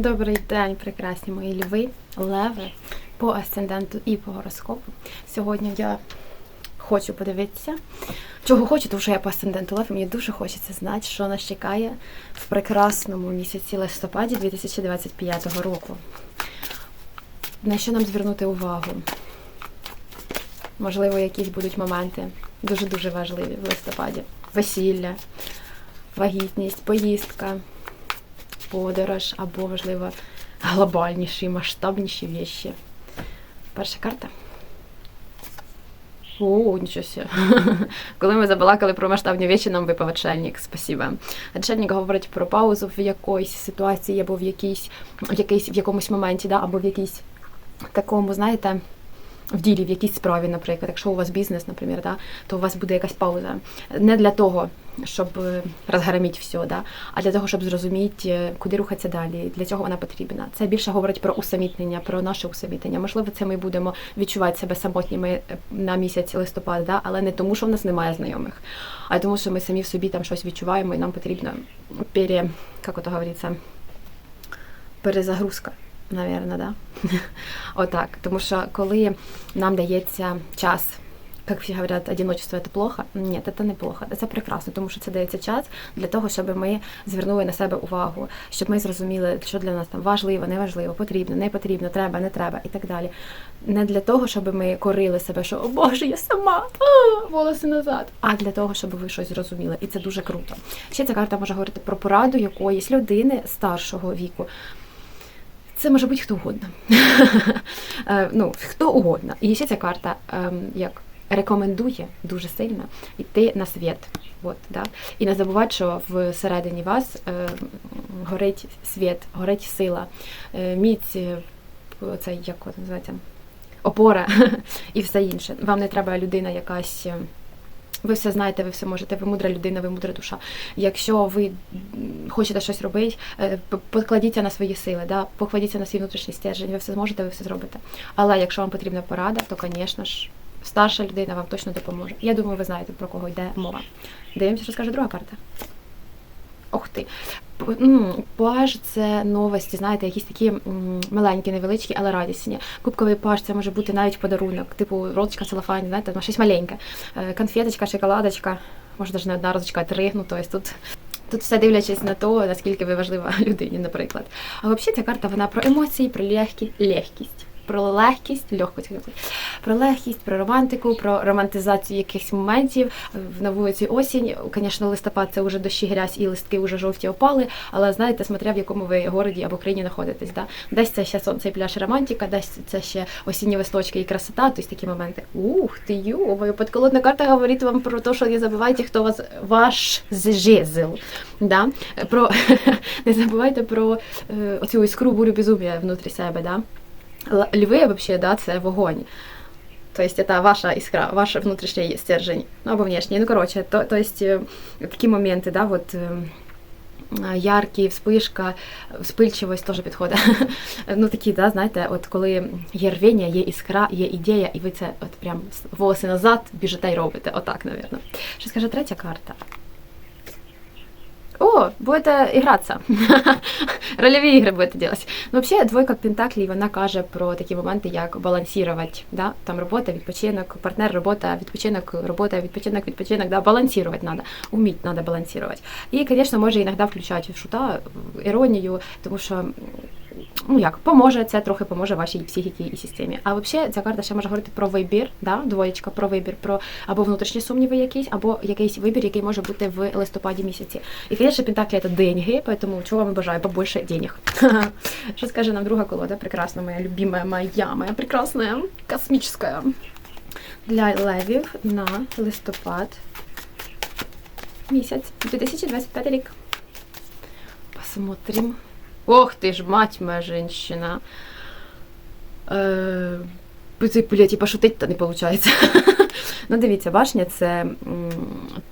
Добрий день, прекрасні мої льви, леви по асценденту і по гороскопу. Сьогодні я хочу подивитися, чого хочу, тому що я по асценденту лев, і мені дуже хочеться знати, що нас чекає в прекрасному місяці листопаді 2025 року. На що нам звернути увагу? Можливо, якісь будуть моменти дуже-дуже важливі в листопаді. Весілля, вагітність, поїздка подорож або, можливо, глобальніші, масштабніші вещі. Перша карта. О, нічого. Коли ми забалакали про масштабні речі, нам випав отшельник. Спасибо. Отшельник говорить про паузу в якоїсь ситуації, або в якійсь, в якийсь, в якомусь моменті, да, або в якійсь такому, знаєте, в ділі, в якійсь справі, наприклад, якщо у вас бізнес, наприклад, да, то у вас буде якась пауза. Не для того, щоб е, все, да, а для того, щоб зрозуміти, е, куди рухатися далі, для цього вона потрібна. Це більше говорить про усамітнення, про наше усамітнення. Можливо, це ми будемо відчувати себе самотніми е, на місяць листопад, да, але не тому, що в нас немає знайомих, а тому, що ми самі в собі там щось відчуваємо, і нам потрібно пере, як ото говориться, перезагрузка. Наверно, да. Отак. Тому що коли нам дається час, як всі говорять, одиночество це плохо. Ні, це не плохо. Це прекрасно, тому що це дається час для того, щоб ми звернули на себе увагу, щоб ми зрозуміли, що для нас там важливо, неважливо, потрібно, не потрібно, треба, не треба і так далі. Не для того, щоб ми корили себе, що о Боже, я сама а, волоси назад, а для того, щоб ви щось зрозуміли. І це дуже круто. Ще ця карта може говорити про пораду якоїсь людини старшого віку. Це може бути хто угодно. Е, ну, хто угодно. І ще ця карта ем, як рекомендує дуже сильно йти на світ. От, да? І не забувати, що всередині вас е, горить світ, горить сила, е, міць, е, як називається, опора і все інше. Вам не треба людина якась. Ви все знаєте, ви все можете, ви мудра людина, ви мудра душа. Якщо ви хочете щось робити, е, покладіться на свої сили, да? покладіться на свій внутрішній стержень, ви все зможете, ви все зробите. Але якщо вам потрібна порада, то, звісно ж, старша людина вам точно допоможе. Я думаю, ви знаєте, про кого йде мова. Дивимося, що скаже друга карта. Ох ти. Паж це новості, знаєте, якісь такі маленькі, невеличкі, але радісні. Кубковий паж це може бути навіть подарунок, типу розочка целофані, знаєте, ну, щось маленьке. Е, Конфеточка, шоколадочка, може навіть не одна розочка, а три. Ну, тобто тут. Тут все дивлячись на то, наскільки ви важлива людині, наприклад. А взагалі ця карта вона про емоції, про легкі, легкість. Про легкість, легкость, про легкість, про романтику, про романтизацію якихось моментів. На вулиці осінь, звісно, листопад це вже дощі грязь і листки вже жовті опали, але знаєте, смотря в якому ви городі або країні знаходитесь. Да? Десь це ще сонце і пляж романтика, десь це ще осінні листочки і красота, тобто такі моменти. Ух ти ю, подколодна карта говорить вам про те, що не забувайте, хто вас ваш жезл. Да? Про, не забувайте про е, оцю іскру бурю безумія внутрі себе. Да? Л- Льви, вообще, да, це вогонь. То есть это ваша искра, ваш внутрішній стержень, ну або внешній. Ну, короче, то, то есть э, такі моменти, да, вот э, а, яркі, вспишка, вспильчивость теж підходить. ну такі, да, знаєте, от коли є рвіння, є іскра, є ідея, і ви це от прям з- волоси назад біжите і робите. Отак, напевно. Що скаже третя карта? О, будете гратися. Рольові ігри будете делать. Ну, взагалі, двойка пентаклей, вона каже про такі моменти, як балансувати. Да? Там робота, відпочинок, партнер, робота, відпочинок, робота, відпочинок, відпочинок. Да? Балансувати треба. уміти треба балансувати. І, звісно, може іноді включати в шута, іронію, тому що. Ну як, поможе, це трохи поможе вашій психіці і системі. А взагалі ця карта ще може говорити про вибір, да? двоєчка, про вибір, про або внутрішні сумніви якісь, або якийсь вибір, який може бути в листопаді місяці. І, звісно, Пентаклі це деньги, тому чого вам бажаю побольше денег. Що скаже нам друга колода? Прекрасна моя любимая моя, моя прекрасна, космічна. Для левів на листопад місяць 2025 рік. Посмотрим. Ох ты ж, мать моя женщина. Е, Це, блядь, і пошутить-то не виходить. ну, дивіться, башня це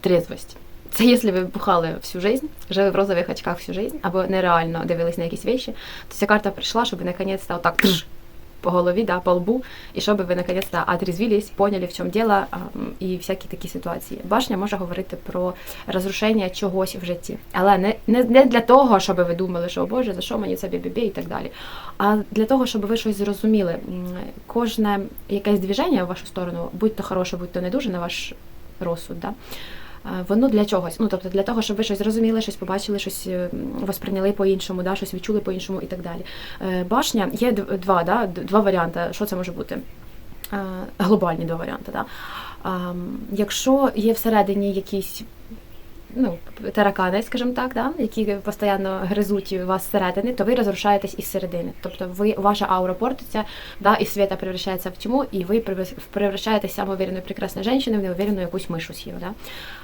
трезвость. Це якщо ви бухали всю жизнь, жили в розових очках всю жизнь, або нереально дивились на якісь вещи, то ця карта прийшла, щоб наконець-то отак трж, по голові, да, по лбу, і щоб ви наконец-то отрезвились, поняли, в чому діло, і всякі такі ситуації. Башня може говорити про розрушення чогось в житті, але не, не, не для того, щоб ви думали, що о Боже, за що мені це бі-бі-бі і так далі. А для того, щоб ви щось зрозуміли. Кожне якесь движення в вашу сторону, будь то хороше, будь то не дуже на ваш розсуд, да? Воно для чогось. Ну, тобто для того, щоб ви щось зрозуміли, щось побачили, щось е, восприйняли по-іншому, да? щось відчули по-іншому і так далі. Е, Башня є два, да? два варіанти. Що це може бути? Е, Глобальні два варіанти. Да? Якщо є всередині якісь ну, таракани, скажімо так, да, які постійно гризуть вас зсередини, то ви розрушаєтесь із середини. Тобто ви, ваша аура портиться, да, і світа превращається в тьму, і ви превращ- превращаєтесь з прекрасною жінкою в неуверенну якусь мишу сів. Да?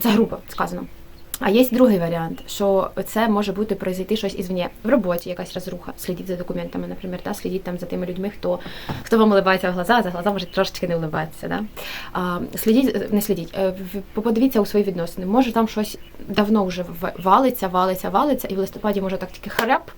Це грубо сказано. А є другий варіант, що це може бути произойти щось ізвні. В роботі якась розруха. Слідіть за документами, наприклад, та слідіть там за тими людьми, хто, хто вам улибається в глаза, за глаза може трошечки не вливатися. Да? А, слідіть, не слідіть, е, подивіться у свої відносини. Може там щось давно вже валиться, валиться, валиться, і в листопаді може так тільки хряп,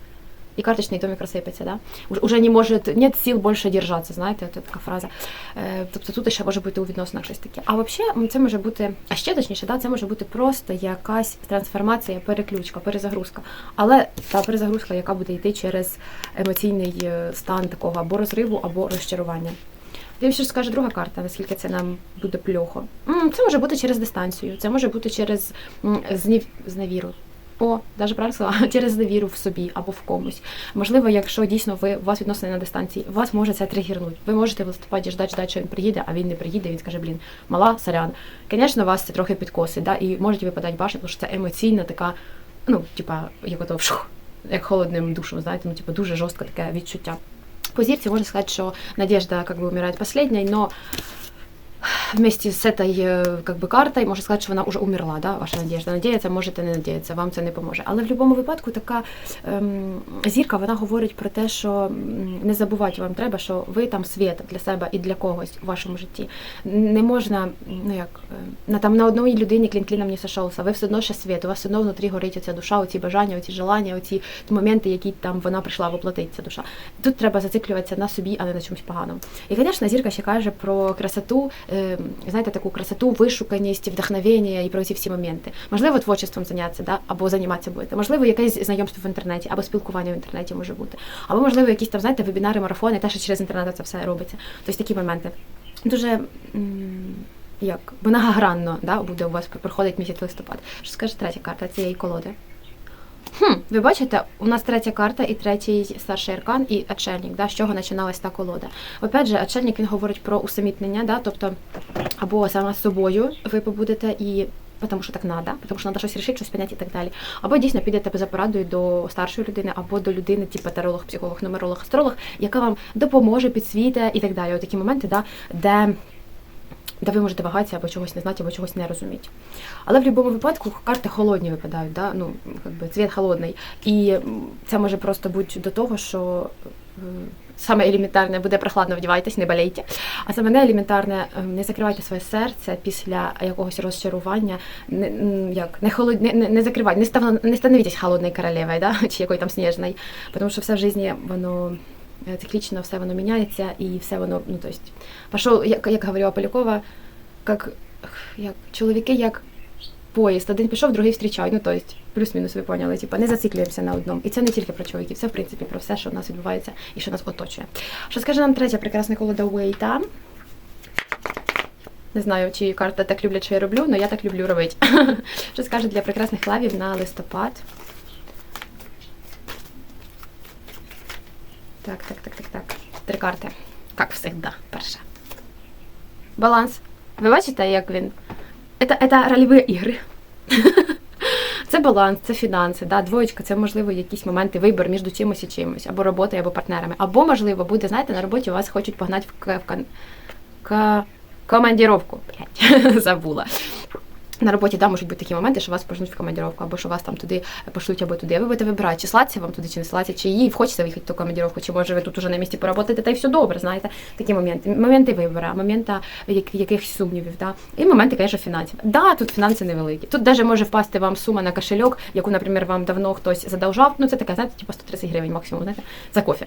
і карточний домик розсипеться, да? Уж- Уже не може, нет сил більше держатися, знаєте, от така фраза. Е, Тобто тут ще може бути у відносинах щось таке. А взагалі це може бути, а ще точніше, да, це може бути просто якась трансформація, переключка, перезагрузка. Але та перезагрузка, яка буде йти через емоційний е, стан такого або розриву, або розчарування. Я ще скаже друга карта, наскільки це нам буде плохо. М, Це може бути через дистанцію, це може бути через зневіру. О, даже правильно через невіру в собі або в комусь. Можливо, якщо дійсно ви у вас відносини на дистанції, вас може це тригернути. Ви можете в листопаді ждати, ждати, що він приїде, а він не приїде, він скаже, блін, мала, сорян. Звісно, вас це трохи підкосить, да? і можете випадати башня, тому що це емоційна така, ну, типа, як ото вшух, як холодним душем, знаєте, ну, типа, дуже жорстке таке відчуття. По зірці можна сказати, що надежда как бы умирает последней, но вместе с этой э, как бы, картой можна сказати, що вона вже умерла, да, ваша надіжда. Надіятися можете не надіятися, вам це не поможе. Але в будь-якому випадку така ем, зірка вона говорить про те, що м, не забувати вам треба, що ви там світ для себе і для когось у вашому житті. Не можна, ну як е, на там на одній людині клін кліном не сошовся, ви все одно ще світ, у вас все одно внутрі горить оця душа, оці бажання, оці желання, оці моменти, які там вона прийшла воплотити, ця душа. Тут треба зациклюватися на собі, а не на чомусь поганому. І, звісно, зірка ще каже про красоту, е, знаєте, таку красоту, вишуканість, вдохновення і про ці всі моменти. Можливо, творчеством зайнятися, да? або займатися будете. Можливо, якесь знайомство в інтернеті, або спілкування в інтернеті може бути. Або, можливо, якісь там, знаєте, вебінари, марафони, те, що через інтернет це все робиться. Тобто такі моменти. Дуже. Як многогранно да, буде у вас проходить місяць листопад. Що скаже третя карта цієї колоди? Хм, ви бачите, у нас третя карта і третій старший аркан, і отшельник, да, з чого починалась та колода. Опять же, отшельник він говорить про усамітнення, да, тобто або саме з собою ви побудете і. Тому що так надо, тому що треба щось рішити, щось підняти і так далі. Або дійсно підете за порадою до старшої людини, або до людини, типу таролог, психолог, нумеролог, астролог, яка вам допоможе, підсвіте і так далі. От такі моменти, да, де де ви можете вагатися або чогось не знати, або чогось не розуміти. Але в будь-якому випадку карти холодні випадають, да? ну, как би, цвіт холодний. І це може просто бути до того, що е, саме елементарне буде прохладно вдівайтесь, не болейте. А саме не елементарне, е, не закривайте своє серце після якогось розчарування, не, як, не, холод, не, не, не закривайте, не, став, не становитесь холодною королевою, да? чи якою там сніжною, тому що все в житті воно е, циклічно, все воно міняється, і все воно, ну, то есть, пішов, як, як говорила Полякова, як, як чоловіки, як поїзд, один пішов, другий зустрічає. Ну, тобто, плюс-мінус ви поняли, типу, не зациклюємося на одному. І це не тільки про чоловіків, це в принципі про все, що в нас відбувається і що нас оточує. Що скаже нам третя прекрасна колода Уейта? Не знаю, чи карта так люблять, що я роблю, але я так люблю робити. Що скаже для прекрасних лавів на листопад? Так, так, так, так, так. Три карти. Як завжди, перша. Баланс. Ви бачите, як він? Це, це ігри. Це баланс, це фінанси, да, двоєчка, це можливо якісь моменти вибір між чимось і чимось, або роботою, або партнерами. Або, можливо, буде, знаєте, на роботі вас хочуть погнати в, к- в, к- командіровку. Блядь, забула. На роботі да, можуть бути такі моменти, що вас пожнуть в командіровку, або що вас там туди пошлють, або туди. Ви будете вибирати, чи слаться вам туди, чи не слаться, чи їй хочеться виїхати в ту командіровку, чи може ви тут уже на місці поработаєте, та й все добре, знаєте. Такі моменти. Моменти вибору, моменти як, якихось сумнівів, да. і моменти, звісно, фінансів. Да, тут фінанси невеликі. Тут навіть може впасти вам сума на кошельок, яку, наприклад, вам давно хтось задовжав. Ну, це таке, знаєте, типу 130 гривень максимум, знаєте, за кофе.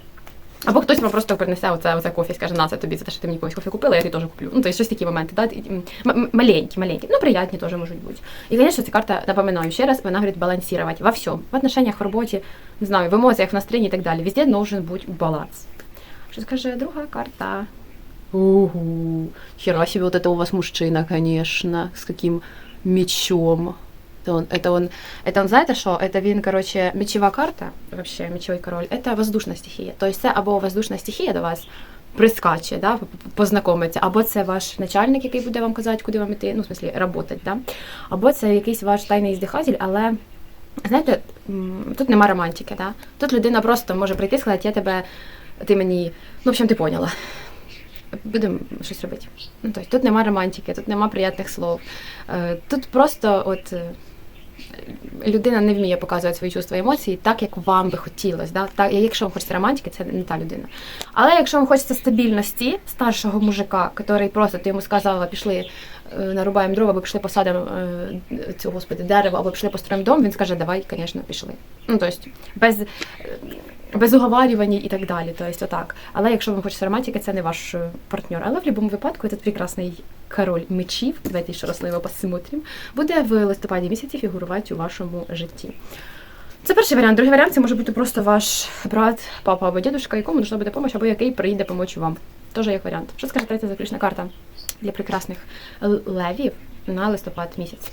Або хтось вам просто принесе оце, оце кофе і скаже, на це тобі за те, що ти мені колись кофе купила, я тобі теж куплю. Ну, тобто щось такі моменти, да? маленькі, маленькі, ну, приятні теж можуть бути. І, звісно, ця карта, напоминаю ще раз, вона говорить балансувати во всьому. В отношениях, в роботі, не знаю, в емоціях, в настроєнні і так далі. Везде должен бути баланс. Що скаже друга карта? Угу. Хера себе, вот это у вас мужчина, конечно, с каким мечом. Это он, это он, это он, знаєте що? Это він, короче, мечева карта, вообще, мечовий король, это воздушна стихія. Тобто це або воздушна стихія до вас прискаче, да, п- п- познайомиться, або це ваш начальник, який буде вам казати, куди вам іти, ну, в смислі, работать, да? або це якийсь ваш тайний здихатель, але знаєте, м, тут нема романтики, да? Тут людина просто може прийти і сказати, я тебе, ти мені, ну, в общем, ти поняла. Будемо щось робити. Ну, тобто, тут нема романтики, тут нема приятних слов. Е, Тут просто от. е, Людина не вміє показувати свої чувства і емоції так, як вам би хотілося. Да? Так, якщо вам хочеться романтики, це не та людина. Але якщо вам хочеться стабільності старшого мужика, який просто ти йому сказала, пішли е, нарубаємо дрова, або пішли посадимо цього господи дерево, або пішли построїмо дом, він скаже, давай, звісно, пішли. Ну, тобто, без, е, без уговарювань і так далі. Тобто, отак. Але якщо вам хочеться романтики, це не ваш е, партнер. Але в будь-якому випадку этот прекрасний король мечів, давайте ще раз його посмотрим, буде в листопаді місяці фігурувати у вашому житті. Це перший варіант. Другий варіант це може бути просто ваш брат, папа або дідушка, якому нужна буде допомога, або який прийде допомогти вам. Теж як варіант. Що скаже третя заключна карта для прекрасних левів на листопад місяць?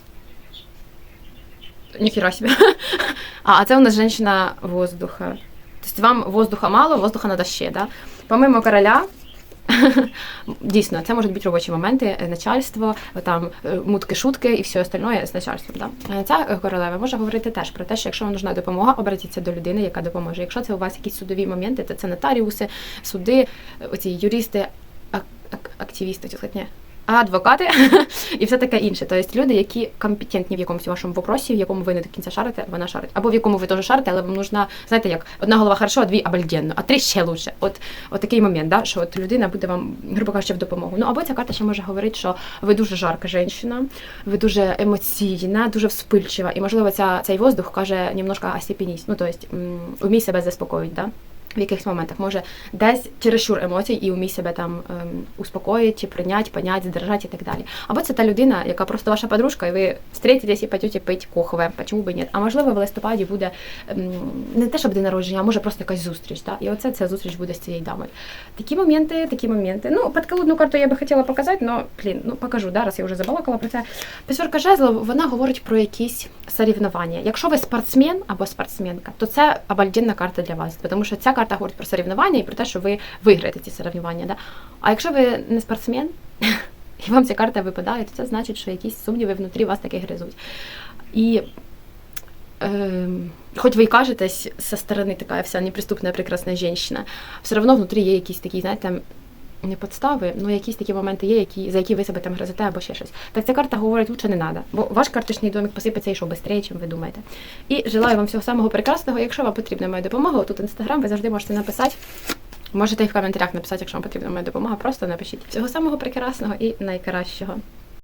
Ніхіра собі. А, а це у нас жінка воздуха. Тобто вам воздуха мало, воздуха надо ще, да? Помимо короля, Дійсно, це можуть бути робочі моменти, е, начальство, там е, мутки, шутки і все остальне з начальством. Да. Е, Ця е, королева може говорити теж про те, що якщо вам нужна допомога, обратіться до людини, яка допоможе. Якщо це у вас якісь судові моменти, то це нотаріуси, суди, е, оці юристи, ак- ак- активісти, ні, адвокати і все таке інше. Тобто люди, які компетентні в якомусь вашому вопросі, в якому ви не до кінця шарите, вона шарить. Або в якому ви теж шарите, але вам нужна, знаєте, як одна голова хорошо, а дві обальденно, а три ще лучше. От, от такий момент, да, що от людина буде вам, грубо кажучи, в допомогу. Ну або ця карта ще може говорити, що ви дуже жарка жінка, ви дуже емоційна, дуже вспильчива, і можливо ця, цей воздух каже немножко остепеність. Ну тобто умій себе заспокоїти, да? В якихось моментах може десь чересчур емоцій і умій себе там ем, успокоїти, прийняти, поняти, здержати і так далі. Або це та людина, яка просто ваша подружка, і ви встретитесь і пойдете пити кохове, чому б і ні. А можливо, в листопаді буде ем, не те, щоб день народження, а може просто якась зустріч. Да? І оце ця зустріч буде з цією дамою. Такі моменти, такі моменти. Ну, подколодну карту я би хотіла показати, але блін, ну покажу, да, я вже забалакала про це. П'ятерка жезлов, вона говорить про якісь соревнування. Якщо ви спортсмен або спортсменка, то це обалденна карта для вас, тому що ця карта говорить про соревнування і про те, що ви виграєте ці соревнування. Да? А якщо ви не спортсмен, і вам ця карта випадає, то це значить, що якісь сумніви внутрі вас таки гризуть. І Эм, хоч ви і кажетесь со сторони така вся неприступна прекрасна жінка, все одно внутрі є якісь такі, знаєте, не подстави, ну якісь такі моменти є, які, за які ви себе там гризете або ще щось. Так ця карта говорить, лучше не треба, бо ваш карточний домик посипеться і що швидше, чим ви думаєте. І желаю вам всього самого прекрасного. Якщо вам потрібна моя допомога, тут інстаграм, ви завжди можете написати. Можете і в коментарях написати, якщо вам потрібна моя допомога, просто напишіть. Всього самого прекрасного і найкращого.